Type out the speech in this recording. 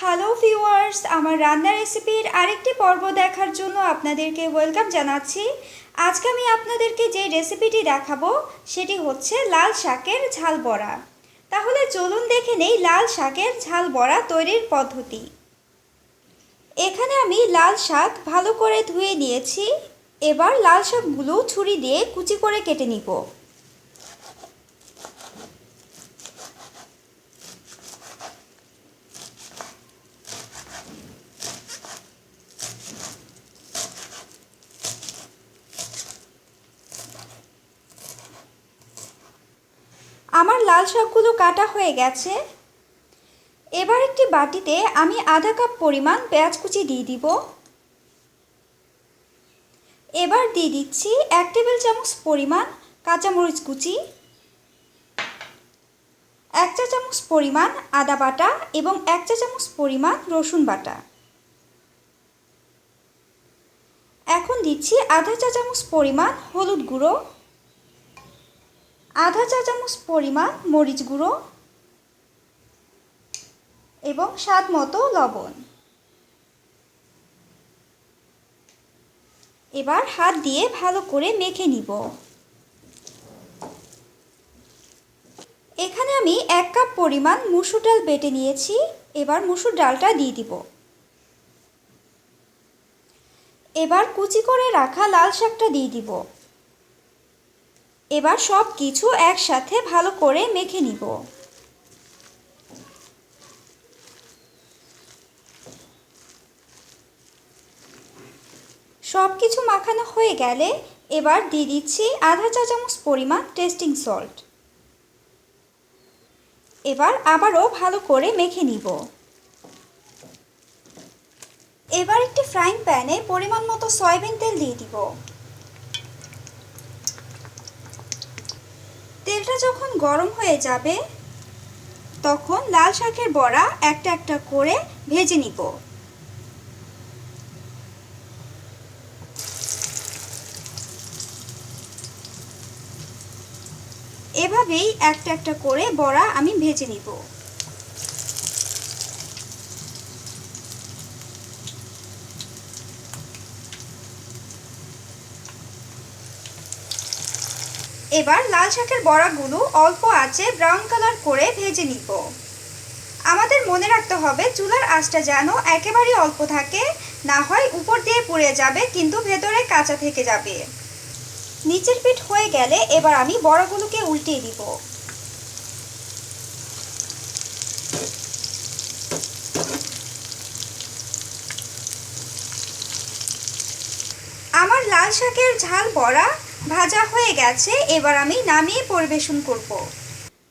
Hello viewers আমার রান্নার রেসিপির আরেকটি পর্ব দেখার জন্য আপনাদেরকে ওয়েলকাম জানাচ্ছি। আজকে আমি আপনাদেরকে যে রেসিপিটি দেখাবো, সেটি হচ্ছে লাল শাকের ঝাল বড়া। তাহলে চলুন দেখে নেই লাল শাকের ঝাল বড়া তৈরির পদ্ধতি। এখানে আমি লাল শাক ভালো করে ধুয়ে নিয়েছি। এবার লাল শাকগুলো ছুরি দিয়ে কুচি করে কেটে নিব। আমার লাল শাকগুলো কাটা হয়ে গেছে। এবার একটি বাটিতে আমি আধা কাপ পরিমাণ পেঁয়াজ কুচি দিয়ে দিব। এবার দিয়ে দিচ্ছি এক টেবিল চামচ পরিমাণ কাঁচামরিচ কুচি, এক চা চামচ পরিমাণ আদা বাটা এবং এক চা চামচ পরিমাণ রসুন বাটা। এখন দিচ্ছি আধা চা চামচ পরিমাণ হলুদ গুঁড়ো। আধা চা চামচ পরিমাণ মরিচ গুঁড়ো এবং স্বাদ মতো লবণ। এবার হাত দিয়ে ভালো করে মেখে নিব। এখানে আমি এক কাপ পরিমাণ মুসুর ডাল বেটে নিয়েছি। এবার মুসুর ডালটা দিয়ে দিব। এবার কুচি করে রাখা লাল শাকটা দিয়ে দিব। এবার সব কিছু একসাথে ভালো করে মেখে নিব। সব কিছু মাখানো হয়ে গেলে এবার দিয়ে দিচ্ছি আধা চা চামচ পরিমাণ টেস্টিং সল্ট। এবার আবারও ভালো করে মেখে নিব। এবার একটি ফ্রাইং প্যানে পরিমাণ মতো সয়াবিন তেল দিয়ে দিব। তেলটা যখন গরম হয়ে যাবে, তখন লাল শাকের বড়া একটা একটা করে ভেজে নিব। এভাবেই একটা একটা করে বড়া আমি ভেজে নিব। এবার লাল শাকের বড়াগুলো অল্প আঁচে ব্রাউন কালার করে ভেজে নিব। আমাদের মনে রাখতে হবে, চুলার আঁচটা যেন একেবারেই অল্প থাকে, না হয় উপর দিয়ে পুড়ে যাবে, কিন্তু ভেতরে কাঁচা থেকে যাবে। নিচের পিঠ হয়ে গেলে এবার আমি বড়াগুলোকে উল্টিয়ে দিব। আমার লাল শাকের ঝাল বড়া ভাজা হয়ে গেছে এবার আমি নামিয়ে পরিবেশন করব।